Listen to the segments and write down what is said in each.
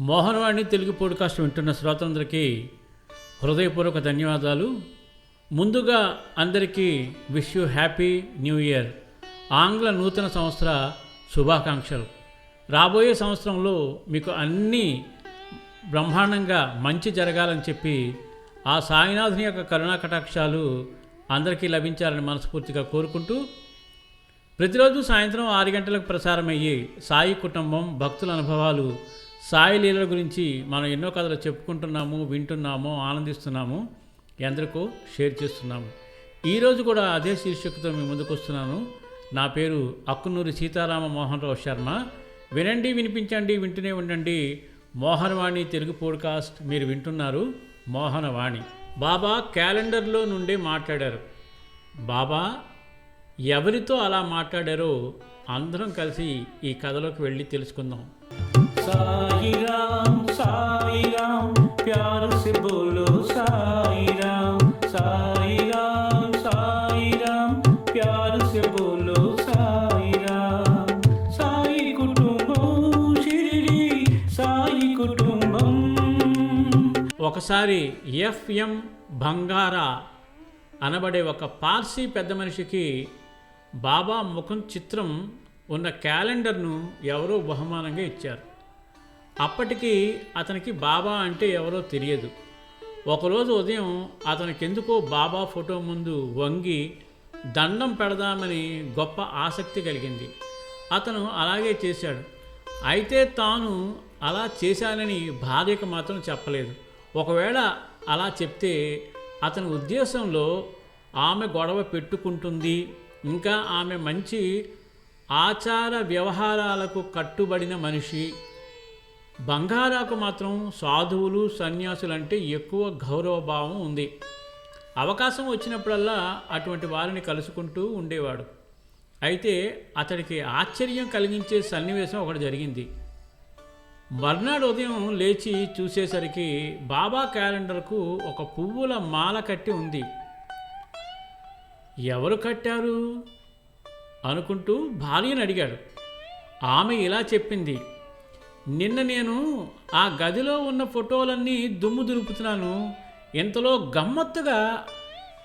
Mohanavani Telugu podcast వింటున్న శ్రోతలందరికీ హృదయపూర్వక ధన్యవాదాలు. ముందుగా అందరికీ wish you happy new year. ఆంగ్ల నూతన సంవత్సర శుభాకాంక్షలు. రాబోయే సంవత్సరంలో మీకు అన్నీ బ్రహ్మాండంగా మంచి జరగాలని చెప్పి ఆ సాయినాథుని యొక్క కరుణా కటాక్షాలు అందరికీ లభించాలని మనస్ఫూర్తిగా కోరుకుంటూ ప్రతిరోజు సాయంత్రం ఆరు గంటలకు ప్రసారమయ్యే సాయి కుటుంబం భక్తుల అనుభవాలు సాయి లీలల గురించి మనం ఎన్నో కథలు చెప్పుకుంటున్నాము వింటున్నాము ఆనందిస్తున్నాము ఎందరికో షేర్ చేస్తున్నాము. ఈరోజు కూడా అదే శీర్షికతో మీ ముందుకు వస్తున్నాను. నా పేరు అక్కునూరి సీతారామ మోహన్ రావు శర్మ. వినండి వినిపించండి వింటూనే ఉండండి. మోహనవాణి తెలుగు పోడ్కాస్ట్. మీరు వింటున్నారు మోహనవాణి. బాబా క్యాలెండర్లో నుండే మాట్లాడారు. బాబా ఎవరితో అలా మాట్లాడారో అందరం కలిసి ఈ కథలోకి వెళ్ళి తెలుసుకుందాం. साईराम साईराम प्यार से बोलो साईराम साईराम साईराम प्यार से बोलो साईराम साई कुटुंबम शिरडी साई कुटुंबम ఒకసారి ఎఫ్ఎం బంగారా అనబడే ఒక పార్సీ పెద్ద మనిషికి బాబా ముఖం చిత్రం ఉన్న క్యాలెండర్ను ఎవరో బహుమానంగా ఇచ్చారు అప్పటికి అతనికి బాబా అంటే ఎవరో తెలియదు. ఒకరోజు ఉదయం అతనికెందుకో బాబా ఫోటో ముందు వంగి దండం పెడదామని గొప్ప ఆసక్తి కలిగింది. అతను అలాగే చేశాడు. అయితే తాను అలా చేశానని భార్యకు మాత్రం చెప్పలేదు. ఒకవేళ అలా చెప్తే అతని ఉద్దేశంలో ఆమె గొడవ పెట్టుకుంటుంది. ఇంకా ఆమె మంచి ఆచార వ్యవహారాలకు కట్టుబడిన మనిషి. బంగారాకు మాత్రం సాధువులు సన్యాసులంటే ఎక్కువ గౌరవభావం ఉంది. అవకాశం వచ్చినప్పుడల్లా అటువంటి వారిని కలుసుకుంటూ ఉండేవాడు. అయితే అతడికి ఆశ్చర్యం కలిగించే సన్నివేశం ఒకటి జరిగింది. మర్నాడు ఉదయం లేచి చూసేసరికి బాబా క్యాలెండర్కు ఒక పువ్వుల మాల కట్టి ఉంది. ఎవరు కట్టారు? అనుకుంటూ భార్యను అడిగాడు. ఆమె ఇలా చెప్పింది నిన్న నేను ఆ గదిలో ఉన్న ఫోటోలన్నీ దుమ్ము దులుపుతున్నాను. ఇంతలో గమ్మత్తుగా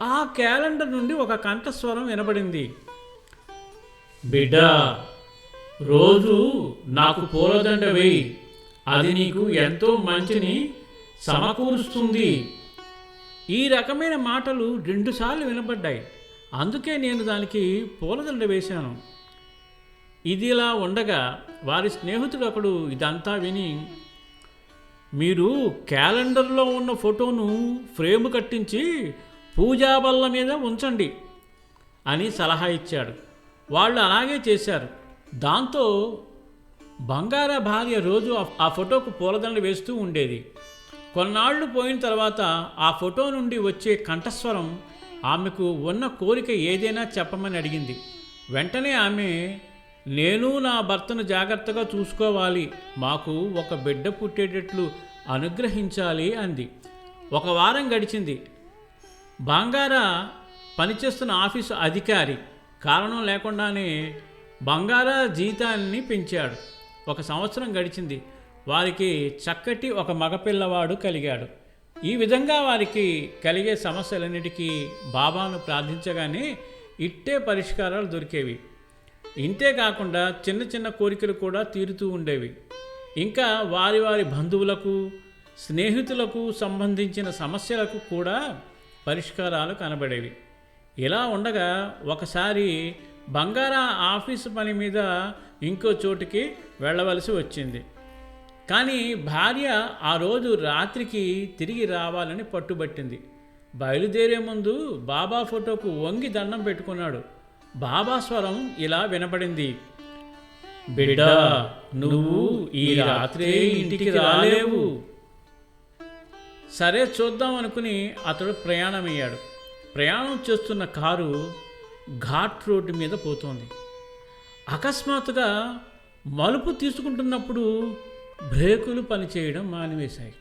ఆ క్యాలెండర్ నుండి ఒక కంఠస్వరం వినబడింది. బిడ్డా రోజు నాకు పూలదండ వేయి. అది నీకు ఎంతో మంచిని సమకూరుస్తుంది. ఈ రకమైన మాటలు రెండుసార్లు వినబడ్డాయి. అందుకే నేను దానికి పూలదండ వేశాను. ఇదిలా ఉండగా వారి స్నేహితుడు ఒకడు ఇదంతా విని మీరు క్యాలెండర్లో ఉన్న ఫోటోను ఫ్రేమ్ కట్టించి పూజా బల్ల మీద ఉంచండి అని సలహా ఇచ్చాడు. వాళ్ళు అలాగే చేశారు. దాంతో బంగార భార్య రోజు ఆ- ఆ ఫోటోకు పూలదండ వేస్తూ ఉండేది. కొన్నాళ్ళు పోయిన తర్వాత ఆ ఫోటో నుండి వచ్చే కంఠస్వరం ఆమెకు ఉన్న కోరిక ఏదైనా చెప్పమని అడిగింది. వెంటనే ఆమె నేను నా భర్తను జాగ్రత్తగా చూసుకోవాలి. మాకు ఒక బిడ్డ పుట్టేటట్లు అనుగ్రహించాలి అంది. ఒక వారం గడిచింది. బంగారా పనిచేస్తున్న ఆఫీసు అధికారి కారణం లేకుండానే బంగారా జీతాన్ని పెంచాడు. ఒక సంవత్సరం గడిచింది. వారికి చక్కటి ఒక మగపిల్లవాడు కలిగాడు. ఈ విధంగా వారికి కలిగే సమస్యలన్నిటికీ బాబాను ప్రార్థించగానే ఇట్టే పరిష్కారాలు దొరికేవి. ఇంతే కాకుండా చిన్న చిన్న కోరికలు కూడా తీరుతూ ఉండేవి. ఇంకా వారి వారి బంధువులకు స్నేహితులకు సంబంధించిన సమస్యలకు కూడా పరిష్కారాలు కనబడేవి. ఇలా ఉండగా ఒకసారి బంగారా ఆఫీసు పని మీద ఇంకో చోటుకి వెళ్ళవలసి వచ్చింది. కానీ భార్య ఆ రోజు రాత్రికి తిరిగి రావాలని పట్టుబట్టింది. బయలుదేరే ముందు బాబా ఫోటోకు వంగి దండం పెట్టుకున్నాడు. బాబా స్వరం ఇలా వినపడింది బిడ్డ నువ్వు ఈ రాత్రే ఇంటికి రాలేవు. సరే చూద్దాం అనుకుని అతడు ప్రయాణమయ్యాడు. ప్రయాణం చేస్తున్న కారు ఘాట్ రోడ్డు మీద పోతోంది. అకస్మాత్తుగా మలుపు తీసుకుంటున్నప్పుడు బ్రేకులు పనిచేయడం మానివేశాయి.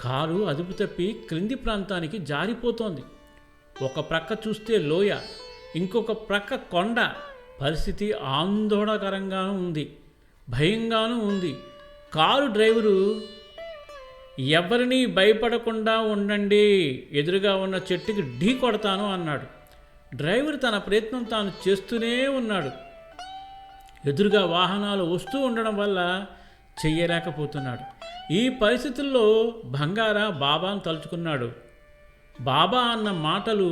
కారు అదుపు తప్పి క్రింది ప్రాంతానికి జారిపోతోంది. ఒక ప్రక్క చూస్తే లోయ ఇంకొక ప్రక్క కొండ పరిస్థితి ఆందోళనకరంగానూ ఉంది భయంగానూ ఉంది. కారు డ్రైవరు ఎవరిని భయపడకుండా ఉండండి ఎదురుగా ఉన్న చెట్టుకి ఢీ కొడతాను అన్నాడు. డ్రైవర్ తన ప్రయత్నం తాను చేస్తూనే ఉన్నాడు. ఎదురుగా వాహనాలు వస్తూ ఉండడం వల్ల చెయ్యలేకపోతున్నాడు. ఈ పరిస్థితుల్లో బంగారా బాబాను తలుచుకున్నాడు. బాబా అన్న మాటలు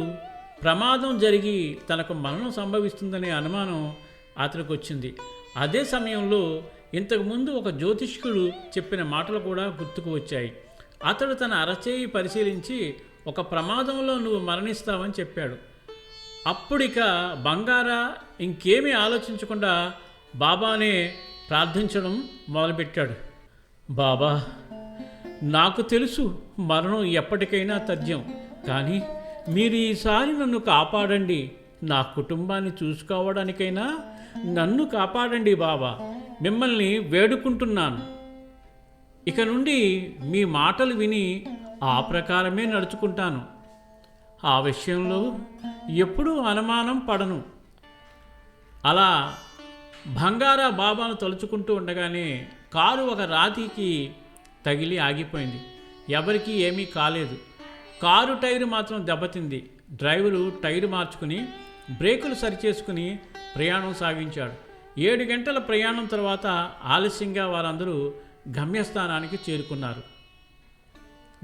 ప్రమాదం జరిగి తనకు మరణం సంభవిస్తుందనే అనుమానం అతనికి వచ్చింది అదే సమయంలో ఇంతకుముందు ఒక జ్యోతిష్కుడు చెప్పిన మాటలు కూడా గుర్తుకు వచ్చాయి. అతడు తన అరచేయి పరిశీలించి ఒక ప్రమాదంలో నువ్వు మరణిస్తావని చెప్పాడు. అప్పుడిక బంగారా ఇంకేమీ ఆలోచించకుండా బాబానే ప్రార్థించడం మొదలుపెట్టాడు. బాబా నాకు తెలుసు మరణం ఎప్పటికైనా తథ్యం. కానీ మీరు ఈసారి నన్ను కాపాడండి. నా కుటుంబాన్ని చూసుకోవడానికైనా నన్ను కాపాడండి బాబా మిమ్మల్ని వేడుకుంటున్నాను. ఇక నుండి మీ మాటలు విని ఆ ప్రకారమే నడుచుకుంటాను. ఆ విషయంలో ఎప్పుడూ అనుమానం పడను. అలా బంగారా బాబాను తలుచుకుంటూ ఉండగానే కారు ఒక రాతికి తగిలి ఆగిపోయింది. ఎవరికీ ఏమీ కాలేదు. కారు టైరు మాత్రం దెబ్బతింది. డ్రైవరు టైరు మార్చుకుని బ్రేకులు సరిచేసుకుని ప్రయాణం సాగించాడు. ఏడు గంటల ప్రయాణం తర్వాత ఆలస్యంగా వారందరూ గమ్యస్థానానికి చేరుకున్నారు.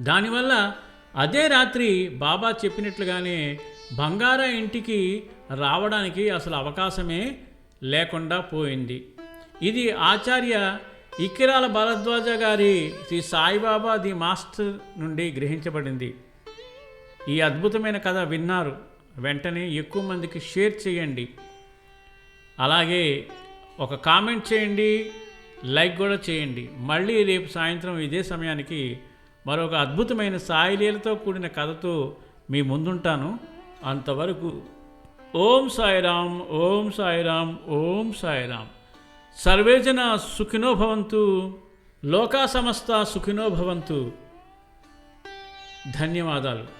దానివల్ల అదే రాత్రి బాబా చెప్పినట్లుగానే బంగారా ఇంటికి రావడానికి అసలు అవకాశమే లేకుండా పోయింది. ఇది ఆచార్య ఇక్కిరాల భరద్వాజ గారి శ్రీ సాయిబాబా ది మాస్టర్ నుండి గ్రహించబడింది. ఈ అద్భుతమైన కథ విన్నారు. వెంటనే ఎక్కువ మందికి షేర్ చేయండి. అలాగే ఒక కామెంట్ చేయండి లైక్ కూడా చేయండి. మళ్ళీ రేపు సాయంత్రం ఇదే సమయానికి మరొక అద్భుతమైన సాయిలీలతో కూడిన కథతో మీ ముందుంటాను. అంతవరకు ఓం సాయిరామ్ ఓం సాయిరామ్ ఓం సాయిరామ్. సర్వేజన సుఖినో భవంతు లోకా సమస్త సుఖినో భవంతు. ధన్యవాదాలు.